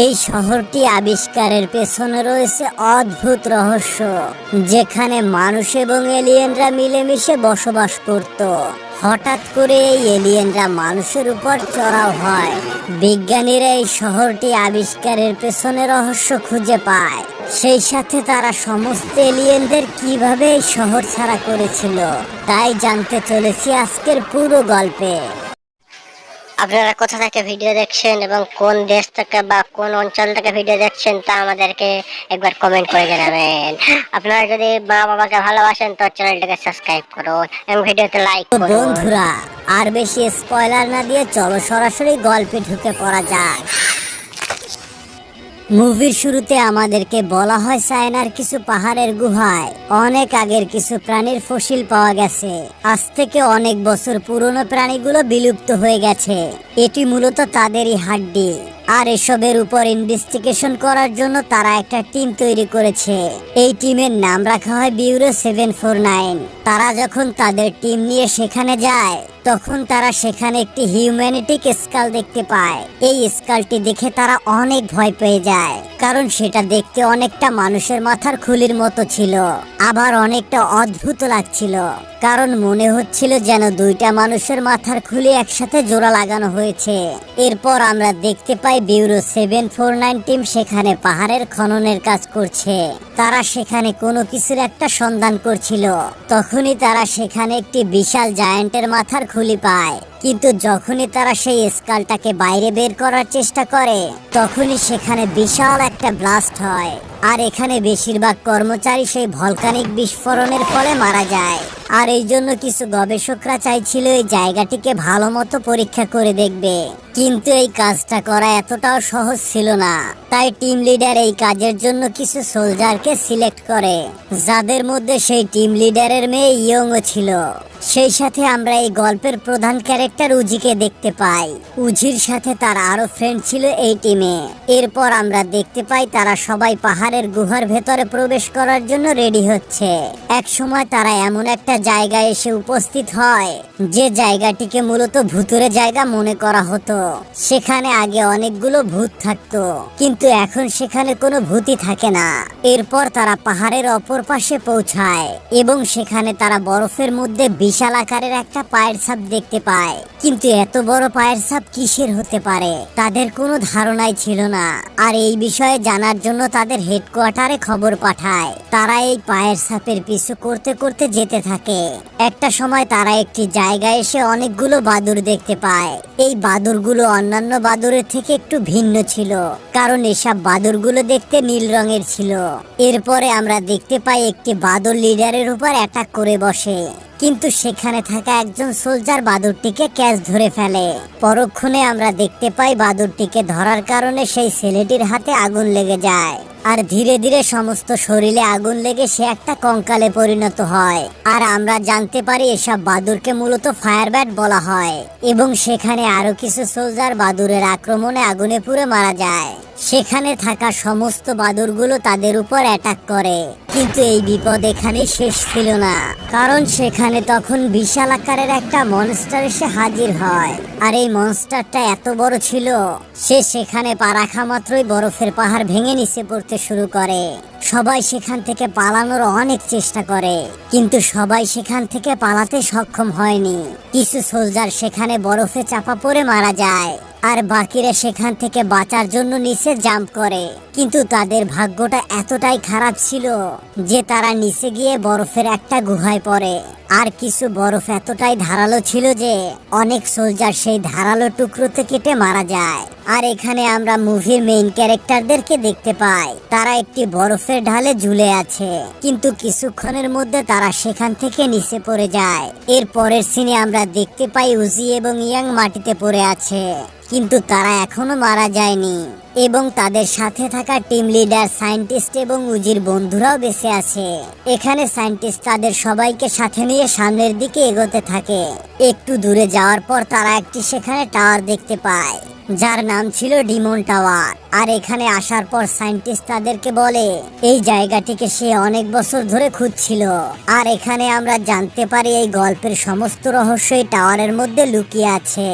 এই শহরটি আবিষ্কারের পেছনে রয়েছে অদ্ভুত রহস্য, যেখানে মানুষ এবং এলিয়েনরা মিলেমিশে বসবাস করত। হঠাৎ করে এই এলিয়েনরা মানুষের উপর চড়াও হয়। বিজ্ঞানীরা এই শহরটি আবিষ্কারের পেছনে রহস্য খুঁজে পায়। সেই সাথে তারা সমস্ত এলিয়েনদের কীভাবে এই শহর ছাড়া করেছিল, তাই জানতে চলেছি আজকের পুরো গল্পে। আপনারা কোথা থেকে ভিডিও দেখছেন এবং কোন দেশ থেকে বা কোন অঞ্চল থেকে ভিডিও দেখছেন তা আমাদেরকে একবার কমেন্ট করে জানাবেন। আপনারা যদি মা বাবাকে ভালোবাসেন তো চ্যানেলটাকে সাবস্ক্রাইব করুন এবং ভিডিওতে লাইক করুন। বন্ধুরা, আর বেশি স্পয়লার না দিয়ে চলো সরাসরি গল্পে ঢুকে পড়া যাক। মুভির শুরুতে আমাদেরকে বলা হয় চায়নার কিছু পাহাড়ের গুহায়। অনেক আগের কিছু প্রাণীর ফসিল পাওয়া গেছে। আজ থেকে অনেক বছর পুরনো প্রাণীগুলো বিলুপ্ত হয়ে গেছে। এটি মূলত তাদেরই হাড্ডি। আর এসবের উপর ইনভেস্টিগেশন করার জন্য তারা একটা টিম তৈরি করেছে। এই টিমের নাম রাখা হয় বিউরো সেভেন ফোর নাইন তারা যখন তাদের টিম নিয়ে সেখানে যায়, তখন তারা সেখানে একটি হিউম্যানিটিক স্কাল দেখতে পায়। এই স্কালটি দেখে তারা অনেক ভয় পেয়ে যায়। কারণ সেটা দেখতে অনেকটা মানুষের মাথার খুলির মতো ছিল। আবার অনেকটা অদ্ভুত লাগছিল। কারণ মনে হচ্ছিল যেন দুইটা মানুষের মাথার খুলি একসাথে জোড়া লাগানো হয়েছে। এরপর আমরা দেখতে পাই bureau seven four nine team সেখানে পাহাড়ের খননের কাজ করছে। তারা সেখানে কোনো কিছুর একটা সন্ধান করছিল। তখনই তারা সেখানে একটি বিশাল জায়ান্টের মাথার খুলি পায়। কিন্তু যখনই তারা সেই স্কালটাকে বাইরে বের করার চেষ্টা করে, তখনই সেখানে বিশাল একটা ব্লাস্ট হয়। আর এখানে বেশিরভাগ কর্মচারী সেই ভলকানিক বিস্ফোরণের ফলে মারা যায়। আর এই জন্য কিছু গবেষকরা চাইছিল এই জায়গাটিকে ভালো মতো পরীক্ষা করে দেখবে। কিন্তু এই কাজটা করা এতটাও সহজ ছিল না। তাই টিম লিডার এই কাজের জন্য কিছু সোলজারকে সিলেক্ট করে। যাদের মধ্যে সেই টিম লিডারের মেয়ে ইয়ংও ছিল। সেই সাথে আমরা এই গল্পের প্রধান ক্যারেক্টার উজিকে দেখতে পাই। উজির সাথে তার আরও ফ্রেন্ড ছিল এই টিমে। এরপর আমরা দেখতে পাই তারা সবাই পাহাড়ের গুহার ভেতরে প্রবেশ করার জন্য রেডি হচ্ছে। এক সময় তারা এমন একটা জায়গায় এসে উপস্থিত হয়, যে জায়গাটিকে মূলত ভূতুরে জায়গা মনে করা হতো। সেখানে আগে অনেকগুলো ভূত থাকতো, কিন্তু এখন সেখানে কোনো ভূতই থাকে না। এরপর তারা পাহাড়ের অপর পাশে পৌঁছায়, এবং সেখানে তারা বরফের মধ্যে বিশাল আকারের একটা পায়ের ছাপ দেখতে পায়। কিন্তু এত বড় পায়ের ছাপ কিসের হতে পারে? তাদের কোনো ধারণাই ছিল না। আর এই বিষয়ে জানার জন্য তাদের হেডকোয়ার্টারে খবর পাঠায়। তারা এই পায়ের ছাপের পিছু করতে করতে যেতে থাকে। একটা সময় তারা একটি জায়গায় এসে অনেকগুলো বাদুর দেখতে পায়। এই বাদুরগুলো অন্যান্য বাদুরের থেকে একটু ভিন্ন ছিল, কারণ এসব বাদুরগুলো দেখতে নীল রঙের ছিল। এরপরে আমরা দেখতে পাই একটি বাদর লিডারের উপর অ্যাটাক করে বসে। কিন্তু সেখানে থাকা একজন সোলজার বাদুরটিকে ক্যাচ ধরে ফেলে। পরক্ষণে আমরা দেখতে পাই বাদুরটিকে ধরার কারণে সেই ছেলেটির হাতে আগুন লেগে যায়। আর ধীরে ধীরে সমস্ত শরীরে আগুন লেগে সে একটা কঙ্কালে পরিণত হয়। আর আমরা জানতে পারি এসব বাদুরকে মূলত ফায়ার ব্যাট বলা হয়। এবং সেখানে আরও কিছু সোলজার বাদুরের আক্রমণে আগুনে পুড়ে মারা যায়। সেখানে থাকা সমস্ত বাদুরগুলো তাদের উপর অ্যাটাক করে। কিন্তু এই বিপদ এখানে শেষ ছিল না। কারণ সেখানে তখন বিশাল আকারের একটা মনস্টার এসে হাজির হয়। আর এই মনস্টারটা এত বড় ছিল, সে সেখানে পা রাখা মাত্রই বরফের পাহাড় ভেঙে নিচে পড়তে শুরু করে। সবাই সেখান থেকে পালানোর অনেক চেষ্টা করে, কিন্তু সবাই সেখান থেকে পালাতে সক্ষম হয়নি। কিছু সোলজার সেখানে বরফে চাপা পড়ে মারা যায়, আর বাকিরা সেখান থেকে বাঁচার জন্য নিচে জাম্প করে। কিন্তু তাদের ভাগ্যটা এতটাই খারাপ ছিল যে তারা নিচে গিয়ে বরফের একটা গুহায় পড়ে। আর কিছু বরফ এতটাই ধারালো ছিল যে অনেক সোলজার সেই ধারালো টুকরোতে কেটে মারা যায়। আর এখানে আমরা মুভির মেইন ক্যারেক্টারদেরকে দেখতে পাই। তারা একটি বরফের ঢালে ঝুলে আছে। কিন্তু কিছুক্ষণের মধ্যে তারা সেখান থেকে নিচে পড়ে যায়। এর পরের সিনে আমরা দেখতে পাই উজি এবং ইয়াং মাটিতে পড়ে আছে। কিন্তু তারা এখনও মারা যায়নি। এবং তাদের সাথে থাকা টিম লিডার, সায়েন্টিস্ট এবং উজির বন্ধুরাও বেঁচে আছে। এখানে সায়েন্টিস্ট তাদের সবাইকে সাথে নিয়ে সামনের দিকে এগোতে থাকে। একটু দূরে যাওয়ার পর তারা একটি সেখানে টাওয়ার দেখতে পায়, যার নাম ছিল ডিমন টাওয়ার। আর এখানে আসার পর সায়েন্টিস্ট তাদেরকে বলে, এই জায়গাটিকে সে অনেক বছর ধরে খুঁজছিল। আর এখানে আমরা জানতে পারি এই গল্পের সমস্ত রহস্য এই টাওয়ারের মধ্যে লুকিয়ে আছে।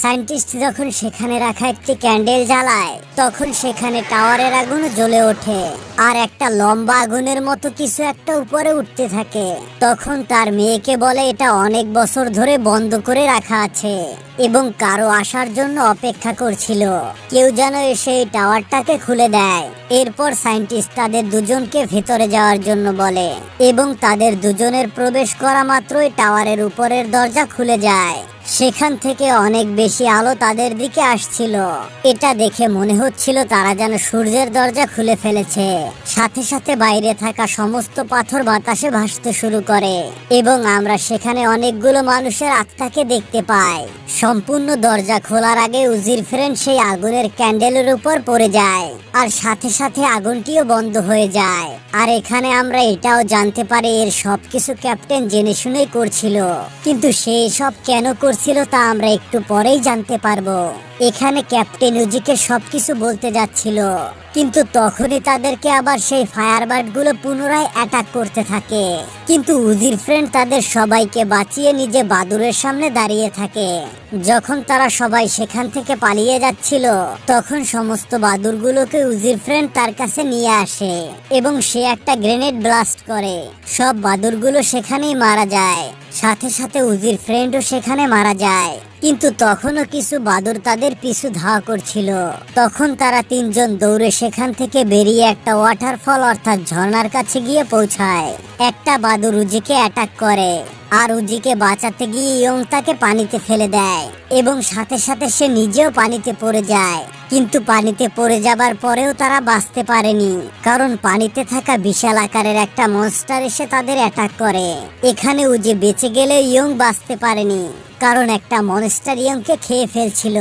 সায়েন্টিস্ট যখন সেখানে রাখা একটি ক্যান্ডেল জ্বালায়, তখন সেখানে টাওয়ারের আগুন জ্বলে ওঠে। আর একটা লম্বা আগুনের মতো কিছু একটা উপরে উঠতে থাকে। তখন তার মেয়েকে বলে, এটা অনেক বছর ধরে বন্ধ করে রাখা আছে এবং কারও আসার জন্য অপেক্ষা করছিল। কেউ যেন এসে এই টাওয়ারটাকে খুলে দেয়। এরপর সাইন্টিস্ট তাদের দুজনকে ভেতরে যাওয়ার জন্য বলে, এবং তাদের দুজনের প্রবেশ করা মাত্রই টাওয়ারের উপরের দরজা খুলে যায়। সেখান থেকে অনেক বেশি আলো তাদের দিকে আসছিল। এটা দেখে মনে হচ্ছিল তারা যেন সূর্যের দরজা খুলে ফেলেছে। সাথে সাথে বাইরে থাকা সমস্ত পাথর বাতাসে ভাসতে শুরু করে এবং আমরা সেখানে অনেকগুলো মানুষের আত্মাকে দেখতে পাই। সম্পূর্ণ দরজা খোলার আগে উজির ফ্রেন্ড সেই আগুনের ক্যান্ডেলের উপর পড়ে যায় আর সাথে সাথে আগুনটিও বন্ধ হয়ে যায়। আর এখানে আমরা এটাও জানতে পারি এর সবকিছু ক্যাপ্টেন জেনে শুনেই করছিল। কিন্তু সে সব কেন করছিল তা আমরা একটু পরেই জানতে পারব। এখানে ক্যাপ্টেন উজিকে সবকিছু বলতে যাচ্ছিল, কিন্তু তখনই তাদেরকে আবার সেই ফায়ারবার্ডগুলো পুনরায় অ্যাটাক করতে থাকে। কিন্তু উজির ফ্রেন্ড তাদের সবাইকে বাঁচিয়ে নিজে বাদুরের সামনে দাঁড়িয়ে থাকে। যখন তারা সবাই সেখান থেকে পালিয়ে যাচ্ছিল, তখন সমস্ত বাদুরগুলোকে উজির ফ্রেন্ড তার কাছে নিয়ে আসে এবং সে একটা গ্রেনেড ব্লাস্ট করে। সব বাদুরগুলো সেখানেই মারা যায়, সাথে সাথে উজির ফ্রেন্ডও সেখানে মারা যায়। কিন্তু তখনও কিছু বাদর তাদের পিছু ধাওয়া করছিল। তখন তারা তিনজন দৌড়ে সেখান থেকে বেরিয়ে একটা ওয়াটারফল অর্থাৎ ঝর্ণার কাছে গিয়ে পৌঁছায়। একটা বাদুর উজিকে অ্যাটাক করে আর উজিকে বাঁচাতে গিয়ে ইয়ং তাকে পানিতে ফেলে দেয় এবং সাথে সাথে সে নিজেও পানিতে পড়ে যায়। কিন্তু পানিতে পড়ে যাবার পরেও তারা বাঁচতে পারেনি, কারণ পানিতে থাকা বিশাল আকারের একটা মনস্টার এসে তাদের অ্যাটাক করে। এখানে উজি বেঁচে গেলে ইয়ং বাঁচতে পারেনি, কারণ একটা মনস্টার ইয়ংকে খেয়ে ফেলছিল।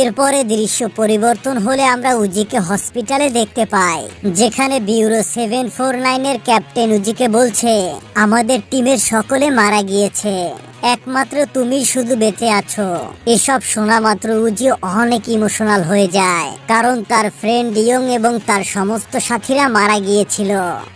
এরপরে দৃশ্য পরিবর্তন হলে আমরা উজিকে হসপিটালে দেখতে পাই, যেখানে বিউরো সেভেন ফোর নাইনের ক্যাপ্টেন উজিকে বলছে, আমাদের টিমের সকলে মারা গিয়েছে। একমাত্র তুমি শুধু বেঁচে আছো। এসব শোনা মাত্র উজি অনেক ইমোশনাল হয়ে যায়। কারণ তার ফ্রেন্ড ইয়ং এবং তার সমস্ত সাথীরা মারা গিয়েছিল।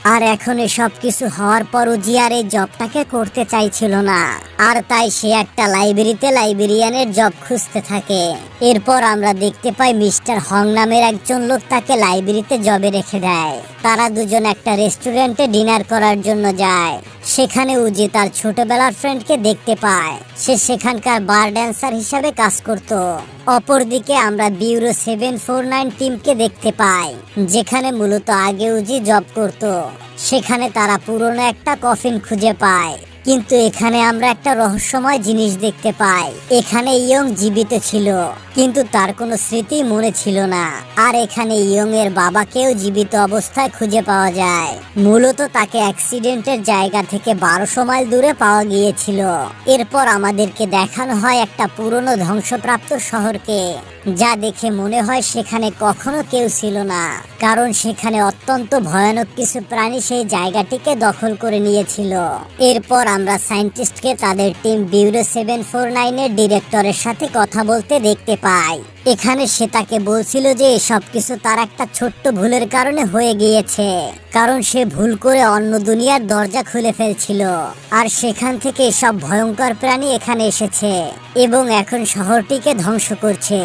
আর এখন এসব কিছু হওয়ার পর উজি আর এই জবটাকে করতে চাইছিল না। আর তাই সে একটা লাইব্রেরিতে লাইব্রেরিয়ানের জব খুঁজতে থাকে। এরপর আমরা দেখতে পাই মিস্টার হং নামের একজন লোক তাকে লাইব্রেরিতে জবে রেখে দেয়। তারা দুজন একটা রেস্টুরেন্টে ডিনার করার জন্য যায়। সেখানে উজি তার ছোটবেলার ফ্রেন্ডকে দেখতে পায়। সে সেখানকার বার ড্যান্সার হিসাবে কাজ করত। অপরদিকে আমরা বিউরো সেভেন ফোর নাইন টিমকে দেখতে পাই, যেখানে মূলত আগে উজি জব করত। সেখানে তারা পুরনো একটা কফিন খুঁজে পায়। কিন্তু এখানে আমরা একটা রহস্যময় জিনিস দেখতে পাই। এখানে ইয়ং জীবিত ছিল, কিন্তু তার কোনো স্মৃতি মনে ছিল না। আর এখানে ইয়ং এর বাবাকেও জীবিত অবস্থায় খুঁজে পাওয়া যায়। মূলত তাকে অ্যাক্সিডেন্টের জায়গা থেকে বারোশো মাইল দূরে পাওয়া গিয়েছিল। এরপর আমাদেরকে দেখানো হয় একটা পুরনো ধ্বংসপ্রাপ্ত শহরকে, যা দেখে মনে হয় সেখানে কখনো কেউ ছিল না। কারণ সেখানে অত্যন্ত ভয়ানক কিছু প্রাণী সেই জায়গাটিকে দখল করে নিয়েছিল। এরপর আমরা সায়েন্টিস্টকে তাদের টিম বিউরো সেভেন ফোর নাইনের ডিরেক্টরের সাথে কথা বলতে দেখতে পাই। এখানে সে তাকে বলছিল যে এসব কিছু তার একটা ছোট্ট ভুলের কারণে হয়ে গিয়েছে। কারণ সে ভুল করে অন্য দুনিয়ার দরজা খুলে ফেলছিল। আর সেখান থেকে সব ভয়ঙ্কর প্রাণী এখানে এসেছে এবং এখন শহরটিকে ধ্বংস করছে।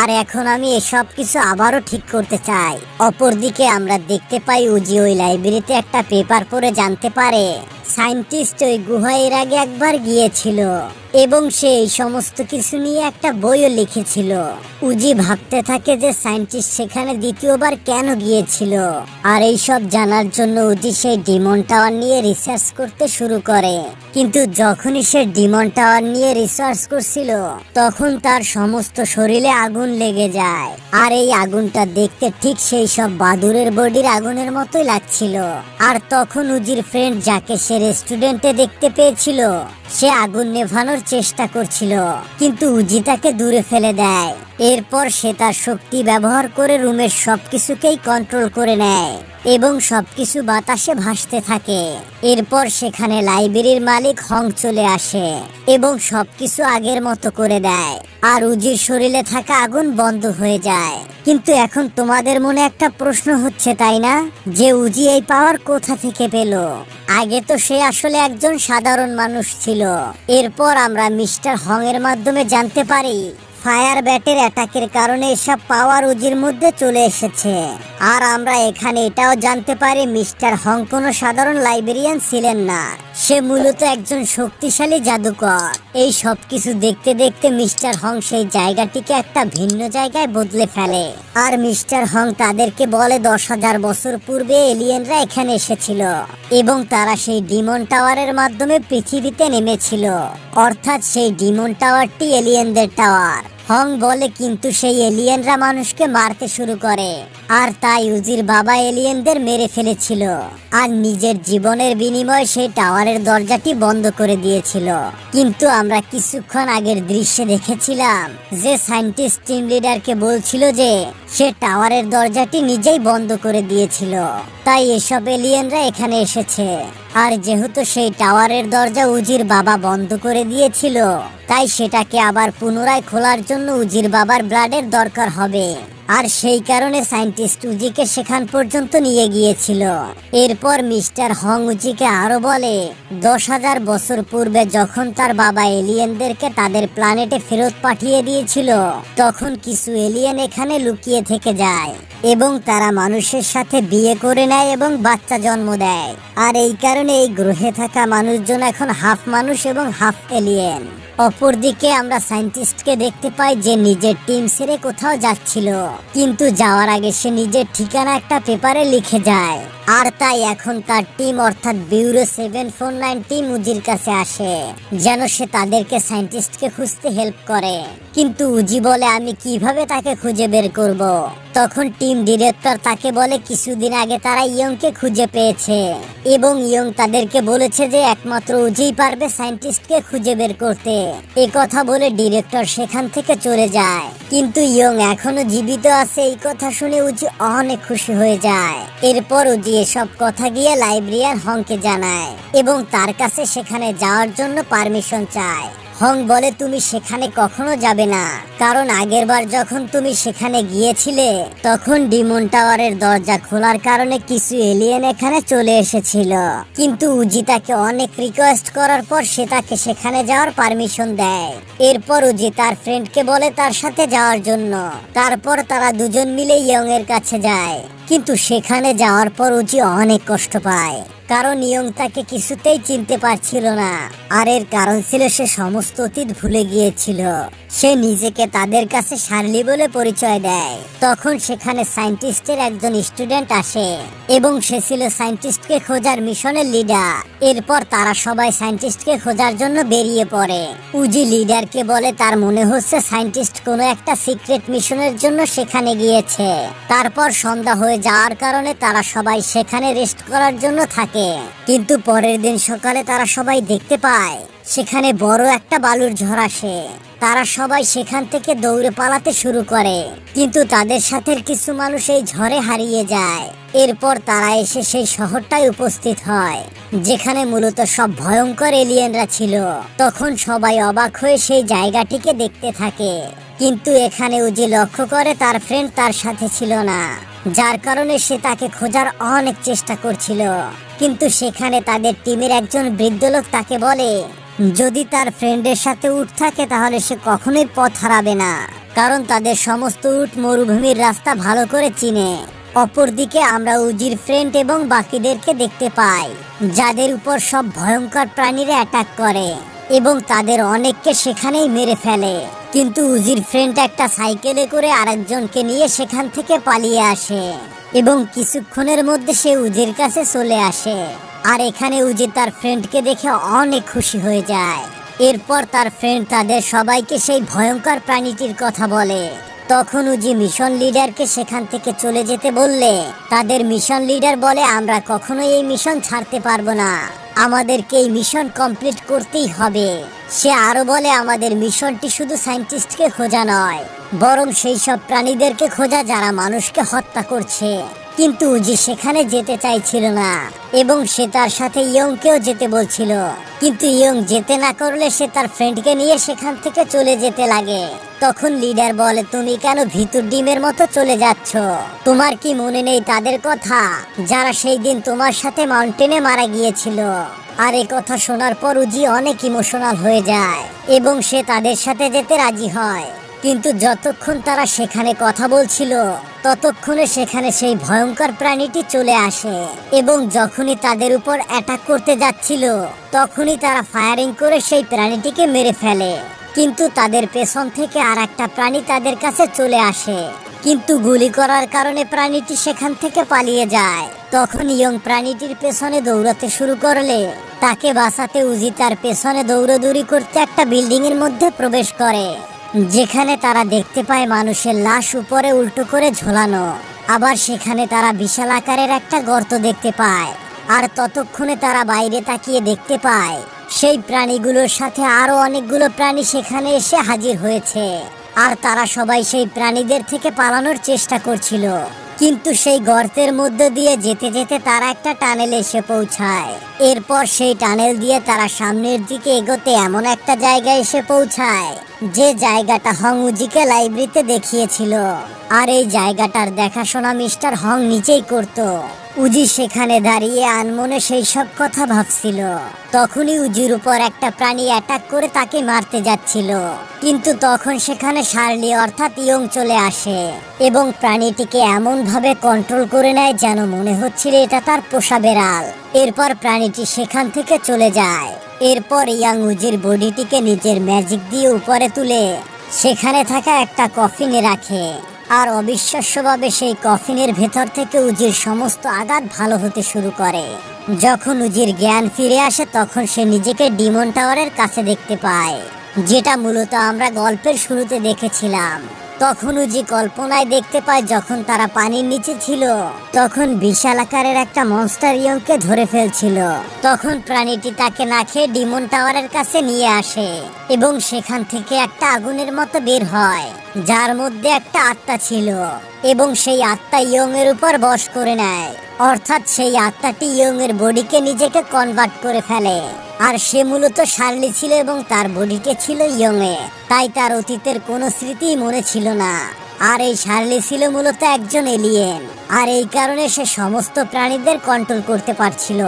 আর এখন আমি এসব কিছু আবারও ঠিক করতে চাই। অপরদিকে আমরা দেখতে পাই উজি ওই লাইব্রেরিতে একটা পেপার পড়ে জানতে পারে। সায়েন্টিস্ট ওই গুহায় এর আগে একবার গিয়েছিল এবং সে এই সমস্ত কিছু নিয়ে একটা বইও লিখেছিল। উজি ভাবতে থাকে যে সায়েন্টিস্ট সেখানে দ্বিতীয়বার কেন গিয়েছিল। আর এই সব জানার জন্য উজি সেই ডিমন টাওয়ার নিয়ে রিসার্চ করতে শুরু করে। কিন্তু যখনই সে ডিমন টাওয়ার নিয়ে রিসার্চ করছিল, তখন তার সমস্ত শরীরে আগুন লেগে যায়। আর এই আগুনটা দেখতে ঠিক সেই সব বাদুরের বডির আগুনের মতোই লাগছিল। আর তখন উজির ফ্রেন্ড যাকে সে রেস্টুরেন্টে দেখতে পেয়েছিল। সে আগুন নেভানোর চেষ্টা করছিল কিন্তু উজি তাকে দূরে ফেলে দেয়। এরপর সে তার শক্তি ব্যবহার করে রুমের সবকিছুকেই কন্ট্রোল করে নেয় এবং সবকিছু বাতাসে ভাসতে থাকে। এরপর সেখানে লাইব্রেরির মালিক হং চলে আসে এবং সবকিছু আগের মতো করে দেয়। আর উজির শরীরে থাকা আগুন বন্ধ হয়ে যায়। কিন্তু এখন তোমাদের মনে একটা প্রশ্ন হচ্ছে, তাই না? যে উজি এই পাওয়ার কোথা থেকে পেল? আগে তো সে আসলে একজন সাধারণ মানুষ ছিল। এরপর আমরা মিস্টার হং এর মাধ্যমে জানতে পারি ফায়ার ব্যাটের অ্যাটাকের কারণে এসব পাওয়ার উজির মধ্যে চলে এসেছে। আর আমরা এখানে এটাও জানতে পারি মিস্টার হং কোনো সাধারণ লাইব্রেরিয়ান ছিলেন না। সে মূলত একজন শক্তিশালী জাদুকর। এই সব কিছু দেখতে দেখতে মিস্টার হং সেই জায়গাটিকে একটা ভিন্ন জায়গায় বদলে ফেলে। আর মিস্টার হং তাদেরকে বলে দশ হাজার বছর পূর্বে এলিয়েনরা এখানে এসেছিল এবং তারা সেই ডিমন টাওয়ারের মাধ্যমে পৃথিবীতে নেমেছিল। অর্থাৎ সেই ডিমন টাওয়ারটি এলিয়েনদের টাওয়ার। হং বলে কিন্তু সেই এলিয়েনরা মানুষকে মারতে শুরু করে। আর তাই উজির বাবা এলিয়েনদের মেরে ফেলেছিল। আর নিজের জীবনের বিনিময়ে সেই টাওয়ারের দরজাটি বন্ধ করে দিয়েছিল। কিন্তু আমরা কিছুক্ষণ আগের দৃশ্যে দেখেছিলাম যে সায়েন্টিস্ট টিম লিডারকে বলছিল যে সে টাওয়ারের দরজাটি নিজেই বন্ধ করে দিয়েছিল। তাই এসব এলিয়েনরা এখানে এসেছে। আর যেহেতু সেই টাওয়ারের দরজা উজির বাবা বন্ধ করে দিয়েছিল, তাই সেটাকে আবার পুনরায় খোলার জন্য উজির বাবার ব্লাডের দরকার হবে। আর সেই কারণে সায়েন্টিস্ট উজিকে সেখান পর্যন্ত নিয়ে গিয়েছিল। এরপর মিস্টার হং উজিকে আরও বলে, দশ হাজার বছর পূর্বে যখন তার বাবা এলিয়েনদেরকে তাদের প্ল্যানেটে ফেরত পাঠিয়ে দিয়েছিল, তখন কিছু এলিয়েন এখানে লুকিয়ে থেকে যায় এবং তারা মানুষের সাথে বিয়ে করে নেয় এবং বাচ্চা জন্ম দেয়। আর এই কারণে এই গ্রহে থাকা মানুষজন এখন হাফ মানুষ এবং হাফ এলিয়েন। অপরদিকে আমরা সায়েন্টিস্টকে দেখতে পাই যে নিজের টিম সেরে কোথাও যাচ্ছিল। কিন্তু যাওয়ার আগে সে নিজের ঠিকানা একটা পেপারে লিখে যায়। আর তাই এখন তার টিম অর্থাৎ bureau seven four nine team উজির কাছে আসে, যেন সে তাদেরকে সায়েন্টিস্টকে খুঁজতে হেল্প করে। কিন্তু উজি বলে, আমি কীভাবে তাকে খুঁজে বের করব। তখন টিম ডিরেক্টর তাকে বলে, কিছুদিন আগে তারা ইয়ংকে খুঁজে পেয়েছে এবং ইয়ং তাদেরকে বলেছে যে একমাত্র উজিই পারবে সায়েন্টিস্টকে খুঁজে বের করতে। এ কথা বলে ডিরেক্টর সেখান থেকে চলে যায়। কিন্তু ইয়ং এখনও জীবিত আছে, এই কথা শুনে উজি অনেক খুশি হয়ে যায়। এরপর উজি এসব কথা গিয়ে লাইব্রেরিয়ান হংকে জানায় এবং তার কাছে সেখানে যাওয়ার জন্য পারমিশন চায়। হং বলে তুমি সেখানে কখনো যাবে না। কারণ আগেরবার যখন তুমি সেখানে গিয়েছিলে, তখন ডিমন টাওয়ারের দরজা খোলার কারণে কিছু এলিয়েন এখানে চলে এসেছিল। কিন্তু উজি তাকে অনেক রিকোয়েস্ট করার পর সে তাকে সেখানে যাওয়ার পারমিশন দেয়। এরপর উজি তার ফ্রেন্ডকে বলে তার সাথে যাওয়ার জন্য। তারপর তারা দুজন মিলে ইয়ং এর কাছে যায়। কিন্তু সেখানে যাওয়ার পর উজি অনেক কষ্ট পায়। কারণ ইয়ং তাকে কিছুতেই চিনতে পারছিল না। আর এর কারণ ছিল সে সমস্ত অতীত ভুলে গিয়েছিল। সে নিজেকে তাদের কাছে শার্লি বলে পরিচয় দেয়। তখন সেখানে সায়েন্টিস্টের একজন স্টুডেন্ট আসে এবং সে ছিল সায়েন্টিস্টকে খোঁজার মিশনের লিডার। এরপর তারা সবাই সায়েন্টিস্টকে খোঁজার জন্য বেরিয়ে পড়ে। উজি লিডারকে বলে, তার মনে হচ্ছে সায়েন্টিস্ট কোনো একটা সিক্রেট মিশনের জন্য সেখানে গিয়েছে। তারপর সন্ধ্যা হয়ে যাওয়ার কারণে তারা সবাই সেখানে রেস্ট করার জন্য থাকে। কিন্তু পরের দিন সকালে তারা সবাই দেখতে পায়, সেখানে বড় একটা বালুর ঝড় আসে। তারা সবাই সেখান থেকে দৌড়ে পালাতে শুরু করে। কিন্তু তাদের সাথে কিছু মানুষ এই ঝড়ে হারিয়ে যায়। এরপর তারা এসে সেই শহরটায় উপস্থিত হয়, যেখানে মূলত সব ভয়ঙ্কর এলিয়েনরা ছিল। তখন সবাই অবাক হয়ে সেই জায়গাটিকে দেখতে থাকে। কিন্তু এখানে উজি লক্ষ্য করে তার ফ্রেন্ড তার সাথে ছিল না, যার কারণে সে তাকে খোঁজার অনেক চেষ্টা করছিল। কিন্তু সেখানে তাদের টিমের একজন বৃদ্ধ লোক তাকে বলে যদি তার ফ্রেন্ডের সাথে উঠ থাকে, তাহলে সে কখনোই পথ হারাবে না। কারণ তাদের সমস্ত উট মরুভূমির রাস্তা ভালো করে চিনে। অপরদিকে আমরা উজির ফ্রেন্ড এবং বাকিদেরকে দেখতে পাই, যাদের উপর সব ভয়ঙ্কর প্রাণীরা অ্যাটাক করে এবং তাদের অনেককে সেখানেই মেরে ফেলে। কিন্তু উজির ফ্রেন্ড একটা সাইকেলে করে আরেকজনকে নিয়ে সেখান থেকে পালিয়ে আসে এবং কিছুক্ষণের মধ্যে সে উজির কাছে চলে আসে। আর এখানে উজি তার ফ্রেন্ডকে দেখে অনেক খুশি হয়ে যায়। এরপর তার ফ্রেন্ড তাদের সবাইকে সেই ভয়ঙ্কর প্রাণীটির কথা বলে। তখন উজি মিশন লিডারকে সেখান থেকে চলে যেতে বললে, তাদের মিশন লিডার বলে, আমরা কখনোই এই মিশন ছাড়তে পারব না। আমাদেরকে এই মিশন কমপ্লিট করতেই হবে। সে আরও বলে, আমাদের মিশনটি শুধু সায়েন্টিস্টকে খোঁজা নয়, বরং সেই সব প্রাণীদেরকে খোঁজা যারা মানুষকে হত্যা করছে। কিন্তু উজি সেখানে যেতে চাইছিল না, এবং সে তার সাথে ইয়ংকেও যেতে বলছিল। কিন্তু ইয়ং যেতে না করলে সে তার ফ্রেন্ডকে নিয়ে সেখান থেকে চলে যেতে লাগে। তখন লিডার বলে, তুমি কেন ভিতর ডিমের মতো চলে যাচ্ছ? তোমার কি মনে নেই তাদের কথা? যারা সেই দিন তোমার সাথে মাউন্টেনে মারা গিয়েছিল। আর এই কথা শোনার পর উজি অনেক ইমোশনাল হয়ে যায়, এবং সে তাদের সাথে যেতে রাজি হয়। কিন্তু যতক্ষণ তারা সেখানে কথা বলছিল, ততক্ষণে সেখানে সেই ভয়ঙ্কর প্রাণীটি চলে আসে এবং যখনই তাদের উপর অ্যাটাক করতে যাচ্ছিল, তখনই তারা ফায়ারিং করে সেই প্রাণীটিকে মেরে ফেলে। কিন্তু তাদের পেছন থেকে আর একটা প্রাণী তাদের কাছে চলে আসে। কিন্তু গুলি করার কারণে প্রাণীটি সেখান থেকে পালিয়ে যায়। তখন ইয়ং প্রাণীটির পেছনে দৌড়াতে শুরু করলে, তাকে বাঁচাতে উজি তার পেছনে দৌড়দৌড়ি করতে একটা বিল্ডিং এর মধ্যে প্রবেশ করে। যেখানে তারা দেখতে পায় মানুষের লাশ উপরে উল্টো করে ঝোলানো, আবার সেখানে তারা বিশাল আকারের একটা গর্ত দেখতে পায়, আর ততক্ষণে তারা বাইরে তাকিয়ে দেখতে পায়, সেই প্রাণীগুলোর সাথে আরও অনেকগুলো প্রাণী সেখানে এসে হাজির হয়েছে, আর তারা সবাই সেই প্রাণীদের থেকে পালানোর চেষ্টা করছিল। কিন্তু সেই গর্তের মধ্য দিয়ে যেতে যেতে তারা একটা টানেলে এসে পৌঁছায়। এরপর সেই টানেল দিয়ে তারা সামনের দিকে এগোতে এমন একটা জায়গায় এসে পৌঁছায় যে জায়গাটা হং উজিকে লাইব্রেরিতে দেখিয়েছিল। আর এই জায়গাটার দেখাশোনা মিস্টার হং নিজেই করত। উজি সেখানে দাঁড়িয়ে আনমনে সেই সব কথা ভাবছিল। তখনই উজির উপর একটা প্রাণী অ্যাটাক করে তাকে মারতে যাচ্ছিল। কিন্তু তখন সেখানে শার্লি অর্থাৎ ইয়ং চলে আসে এবং প্রাণীটিকে এমন ভাবে কন্ট্রোল করে নেয় যেন মনে হচ্ছিল এটা তার পোষা বেড়াল। এরপর প্রাণীটি সেখান থেকে চলে যায়। এরপর ইয়াং উজির বডিটিকে নিজের ম্যাজিক দিয়ে উপরে তুলে সেখানে থাকা একটা কফিনে রাখে। আর অবিশ্বাস্যভাবে সেই কফিনের ভেতর থেকে উজির সমস্ত আঘাত ভালো হতে শুরু করে। যখন উজির জ্ঞান ফিরে আসে, তখন সে নিজেকে ডিমন টাওয়ারের কাছে দেখতে পায়, যেটা মূলত আমরা গল্পের শুরুতে দেখেছিলাম। তখন যে কল্পনায় দেখতে পায়, যখন তারা পানির নিচে ছিল, তখন বিশাল আকারের একটা মনস্টার ইয়ংকে ধরে ফেলছিল। তখন প্রাণীটি তাকে না খেয়ে ডিমন টাওয়ারের কাছে নিয়ে আসে এবং সেখান থেকে একটা আগুনের মতো বের হয়, যার মধ্যে একটা আত্মা ছিল এবং সেই আত্মা ইয়ং এর উপর বশ করে নেয়। অর্থাৎ সেই আত্মাটি ইয়ং এর বডিকে নিজেকে কনভার্ট করে ফেলে। আর সে মূলত শার্লি ছিল এবং তার বডিতে ছিল ইয়ং এ তাই তার অতীতের কোনো স্মৃতি মনে ছিল না। আর এই শার্লি ছিল মূলত একজন এলিয়েন। আর এই কারণে সে সমস্ত প্রাণীদের কন্ট্রোল করতে পারছিল।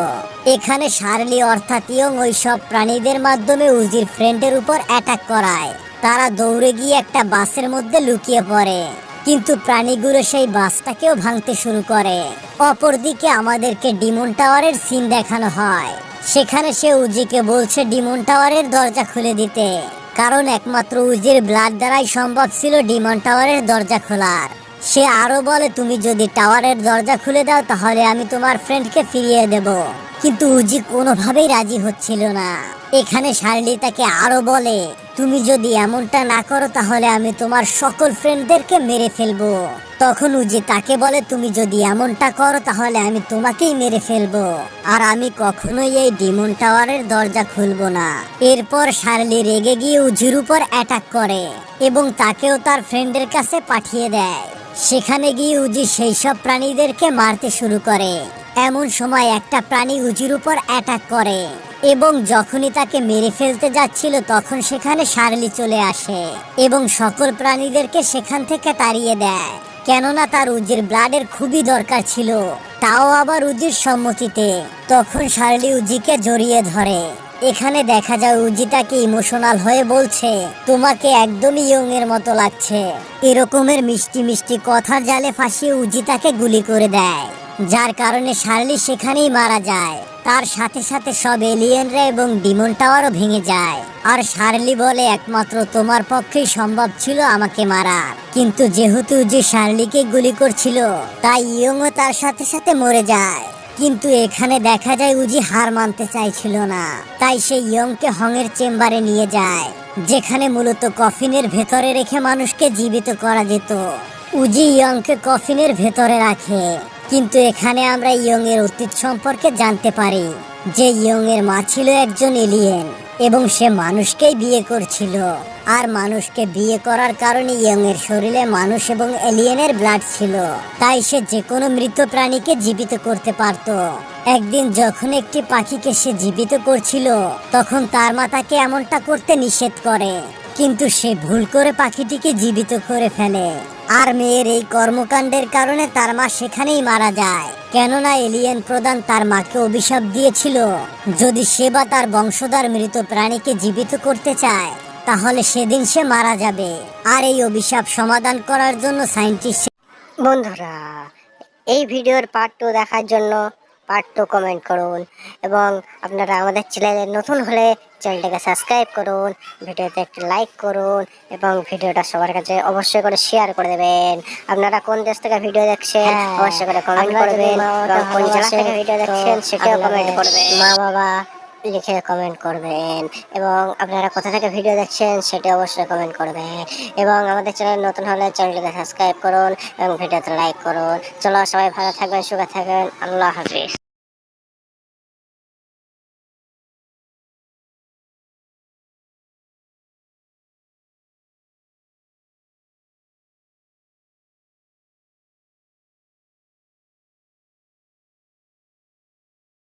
এখানে শার্লি অর্থাৎ ইয়ং ওই সব প্রাণীদের মাধ্যমে উজির ফ্রেন্ডের উপর অ্যাটাক করায়। তারা দৌড়ে গিয়ে একটা বাসের মধ্যে লুকিয়ে পড়ে। কিন্তু প্রাণীগুলো সেই বাসটাকেও ভাঙতে শুরু করে। অপরদিকে আমাদেরকে ডিমন টাওয়ারের সিন দেখানো হয়। সেখানে সে উজিকে বলছে ডিমন টাওয়ারের দরজা খুলে দিতে। কারণ একমাত্র উজির ব্লাড দ্বারাই সম্ভব ছিল ডিমন টাওয়ারের দরজা খোলার। সে আরও বলে, তুমি যদি টাওয়ারের দরজা খুলে দাও, তাহলে আমি তোমার ফ্রেন্ডকে ফিরিয়ে দেব। কিন্তু উজি কোনোভাবেই রাজি হচ্ছিল না। এখানে শার্লি তাকে আরও বলে, তুমি যদি এমনটা না করো, তাহলে আমি তোমার সকল ফ্রেন্ডদেরকে মেরে ফেলব। তখন উজি তাকে বলে, তুমি যদি এমনটা করো, তাহলে আমি তোমাকেই মেরে ফেলব। আর আমি কখনোই এই ডিমন টাওয়ারের দরজা খুলবো না। এরপর শার্লি রেগে গিয়ে উজির উপর অ্যাটাক করে এবং তাকেও তার ফ্রেন্ডের কাছে পাঠিয়ে দেয়। সেখানে গিয়ে উজি সেই সব প্রাণীদেরকে মারতে শুরু করে। এমন সময় একটা প্রাণী উজির উপর অ্যাটাক করে এবং যখনই তাকে মেরে ফেলতে যাচ্ছিল, তখন সেখানে শার্লি চলে আসে এবং সকল প্রাণীদেরকে সেখান থেকে তাড়িয়ে দেয়। কেননা তার উজির ব্লাডের খুবই দরকার ছিল। তাও আবার উজির সম্মতিতে। তখন শার্লি উজিকে জড়িয়ে ধরে। এখানে দেখা যায় উজি তাকে ইমোশনাল হয়ে বলছে, তোমাকে একদমই ইয়ং এর মতো লাগছে। এরকমের মিষ্টি মিষ্টি কথার জালে ফাঁসিয়ে উজি তাকে গুলি করে দেয়। যার কারণে শার্লি সেখানেই মারা যায়। তার সাথে সাথে সব এলিয়েনরা এবং ডিমন টাওয়ারও ভেঙে যায়। আর শার্লি বলে একমাত্র তোমার পক্ষেই সম্ভব ছিল আমাকে মারার। কিন্তু যেহেতু যে শার্লিকে গুলি করছিল, তাই ইয়ংও তার সাথে সাথে মরে যায়। কিন্তু এখানে দেখা যায় উজি হার মানতে চাইছিল না। তাই সে ইয়ংকে হংয়ের চেম্বারে নিয়ে যায়, যেখানে মূলত কফিনের ভেতরে রেখে মানুষকে জীবিত করা যেত। উজি ইয়ংকে কফিনের ভেতরে রাখে, কিন্তু এখানে আমরা ইয়ং এর অতীত সম্পর্কে জানতে পারি যে ইয়ং এর মা ছিল একজন এলিয়েন এবং সে মানুষকেই বিয়ে করছিল। আর মানুষকে বিয়ে করার কারণে ইয়ং এর শরীরে মানুষ এবং এলিয়েনের ব্লাড ছিল। তাই সে যে কোনো মৃত প্রাণীকে জীবিত করতে পারত। একদিন যখন একটি পাখিকে সে জীবিত করছিল, তখন তার মা তাকে এমনটা করতে নিষেধ করে। কিন্তু সে ভুল করে পাখিটিকে জীবিত করে ফেলে। আর মেয়ের এই কর্মকাণ্ডের কারণে তার মা সেখানেই মারা যায়। কেননা এলিয়েন প্রধান তার মাকে অভিশাপ দিয়েছিল। যদি সে বা তার বংশধর মৃত প্রাণীকে জীবিত করতে চায়, তাহলে সেদিন সে মারা যাবে। আর এই অভিশাপ সমাধান করার জন্য সায়েন্টিস্ট বন্ধুরা, এই ভিডিওর পার্ট টু দেখার জন্য পার্ট টু কমেন্ট করুন এবং আপনারা আমাদের চ্যানেলে নতুন হলে চ্যানেলটাকে সাবস্ক্রাইব করুন ভিডিওতে একটি লাইক করুন এবং ভিডিওটা সবার কাছে অবশ্যই করে শেয়ার করে দেবেন। আপনারা কোন দেশ থেকে ভিডিও দেখছেন হ্যাঁ, অবশ্যই করে কমেন্ট করবেন কোন জেলা থেকে ভিডিও দেখছেন সেটাও কমেন্ট করবেন। মা বাবা লিখে কমেন্ট করবেন। এবং আপনারা কোথা থেকে ভিডিও দেখছেন সেটি অবশ্যই কমেন্ট করবেন। এবং আমাদের চ্যানেল নতুন হলে চ্যানেলটিকে সাবস্ক্রাইব করুন এবং ভিডিওতে লাইক করুন। চলো সবাই ভালো থাকবেন, সুখে থাকবেন। আল্লাহ হাফিজ।